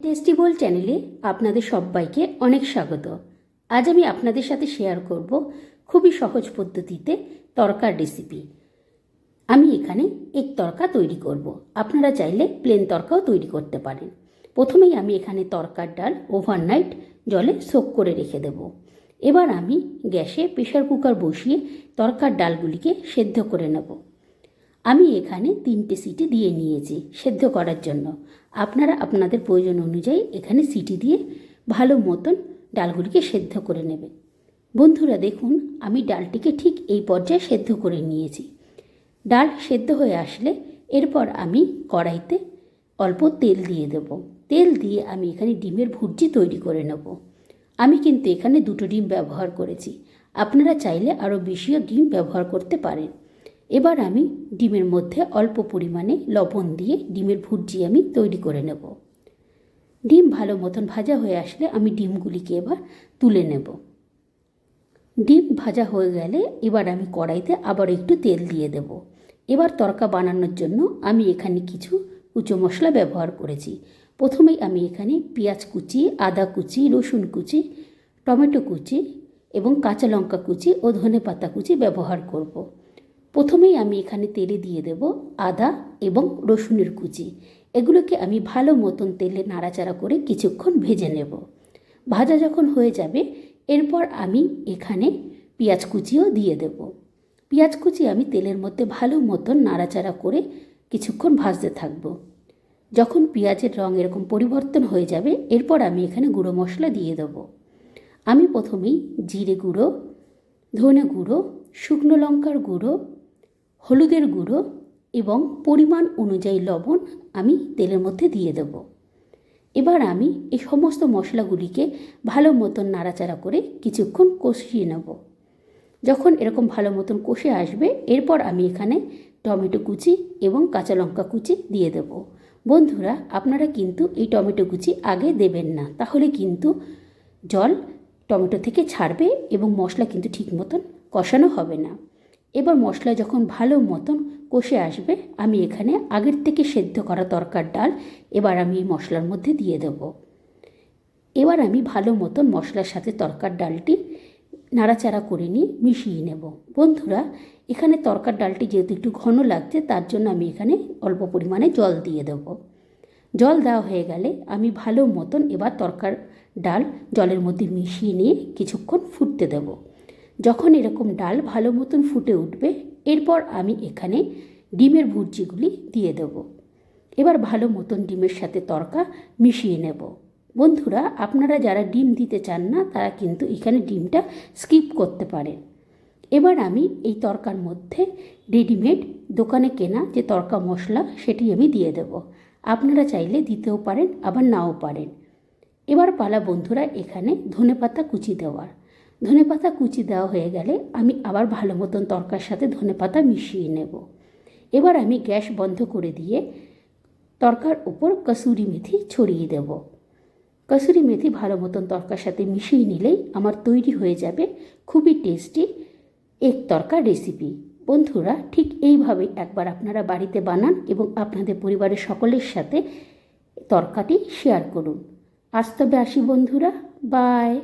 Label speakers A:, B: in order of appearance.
A: টেস্টিবল চ্যানেলে আপনাদের সবাইকে অনেক স্বাগত। আজ আমি আপনাদের সাথে শেয়ার করব খুবই সহজ পদ্ধতিতে তরকার রেসিপি আমি এখানে এক তরকা তৈরি করব। আপনারা চাইলে প্লেন তরকাও তৈরি করতে পারেন। প্রথমেই আমি এখানে তরকার ডাল ওভারনাইট জলে সোক করে রেখে দেব। এবার আমি গ্যাসে প্রেশার কুকার বসিয়ে তরকার ডালগুলিকে সেদ্ধ করে নেব। আমি এখানে তিনটে সিটি দিয়ে নিয়েছি সেদ্ধ করার জন্য। আপনারা আপনাদের প্রয়োজন অনুযায়ী এখানে সিটি দিয়ে ভালো মতন ডালগুলিকে সেদ্ধ করে নেবেন। বন্ধুরা দেখুন, আমি ডালটিকে ঠিক এই পর্যায়ে সেদ্ধ করে নিয়েছি। ডাল সেদ্ধ হয়ে আসলে এরপর আমি কড়াইতে অল্প তেল দিয়ে দেব। তেল দিয়ে আমি এখানে ডিমের ভুর্জি তৈরি করে নেব। আমি কিন্তু এখানে দুটো ডিম ব্যবহার করেছি। আপনারা চাইলে আরও বেশিও ডিম ব্যবহার করতে পারেন। এবার আমি ডিমের মধ্যে অল্প পরিমাণে লবণ দিয়ে ডিমের ভুর্জি আমি তৈরি করে নেব। ডিম ভালো মতন ভাজা হয়ে আসলে আমি ডিমগুলিকে এবার তুলে নেব। ডিম ভাজা হয়ে গেলে এবার আমি কড়াইতে আবার একটু তেল দিয়ে দেব। এবার তরকা বানানোর জন্য আমি এখানে কিছু কুচো মশলা ব্যবহার করেছি। প্রথমেই আমি এখানে পেঁয়াজ কুচি, আদা কুচি, রসুন কুচি, টমেটো কুচি এবং কাঁচা লঙ্কা কুচি ও ধনে পাতা কুচি ব্যবহার করব। প্রথমেই আমি এখানে তেলে দিয়ে দেব আদা এবং রসুনের কুচি। এগুলোকে আমি ভালো মতন তেলে নাড়াচাড়া করে কিছুক্ষণ ভেজে নেব। ভাজা যখন হয়ে যাবে, এরপর আমি এখানে পেঁয়াজ কুচিও দিয়ে দেব। পেঁয়াজ কুচি আমি তেলের মধ্যে ভালো মতন নাড়াচাড়া করে কিছুক্ষণ ভাজতে থাকব। যখন পেঁয়াজের রং এরকম পরিবর্তন হয়ে যাবে, এরপর আমি এখানে গুঁড়ো মশলা দিয়ে দেব। আমি প্রথমেই জিরে গুঁড়ো, ধনে গুঁড়ো, শুকনো লঙ্কার গুঁড়ো হলুদের গুঁড়ো এবং পরিমাণ অনুযায়ী লবণ আমি তেলের মধ্যে দিয়ে দেব। এবার আমি এই সমস্ত মশলাগুলিকে ভালো মতন নাড়াচাড়া করে কিছুক্ষণ কষিয়ে নেব। যখন এরকম ভালো মতন কষে আসবে, এরপর আমি এখানে টমেটো কুচি এবং কাঁচা লঙ্কা কুচি দিয়ে দেব। বন্ধুরা, আপনারা কিন্তু এই টমেটো কুচি আগে দেবেন না, তাহলে কিন্তু জল টমেটো থেকে ছাড়বে এবং মশলা কিন্তু ঠিক মতন কষানো হবে না। এবার মশলা যখন ভালো মতন কষে আসবে, আমি এখানে আগের থেকে সেদ্ধ করা তরকার ডাল এবার আমি এই মশলার মধ্যে দিয়ে দেব। এবার আমি ভালো মতন মশলার সাথে তরকার ডালটি নাড়াচাড়া করে নিয়ে মিশিয়ে নেব। বন্ধুরা, এখানে তরকার ডালটি যেহেতু একটু ঘন লাগছে, তার জন্য আমি এখানে অল্প পরিমাণে জল দিয়ে দেব। জল দেওয়া হয়ে গেলে আমি ভালো মতন এবার তরকার ডাল জলের মধ্যে মিশিয়ে নিয়ে কিছুক্ষণ ফুটতে দেবো। যখন এরকম ডাল ভালো মতন ফুটে উঠবে, এরপর আমি এখানে ডিমের ভুর্জিগুলি দিয়ে দেব। এবার ভালো মতন ডিমের সাথে তরকা মিশিয়ে নেব। বন্ধুরা, আপনারা যারা ডিম দিতে চান না, তারা কিন্তু এখানে ডিমটা স্কিপ করতে পারেন। এবার আমি এই তরকার মধ্যে রেডিমেড দোকানে কেনা যে তরকা মশলা, সেটি আমি দিয়ে দেব। আপনারা চাইলে দিতেও পারেন, আবার নাও পারেন। এবার পালা বন্ধুরা, এখানে ধনেপাতা কুচি দেওয়ার। ধনেপাতা কুচি দেওয়া হয়ে গেলে আমি আবার ভালো মতন তরকার সাথে ধনেপাতা মিশিয়ে নেব। এবার আমি গ্যাস বন্ধ করে দিয়ে তরকার উপর কসুরি মেথি ছড়িয়ে দেব। কসুরি মেথি ভালো মতন তরকার সাথে মিশিয়ে নিলেই আমার তৈরি হয়ে যাবে খুবই টেস্টি এক তরকার রেসিপি। বন্ধুরা, ঠিক এইভাবে একবার আপনারা বাড়িতে বানান এবং আপনাদের পরিবারের সকলের সাথে তরকাটি শেয়ার করুন। আজ তবে আসি বন্ধুরা, বাই।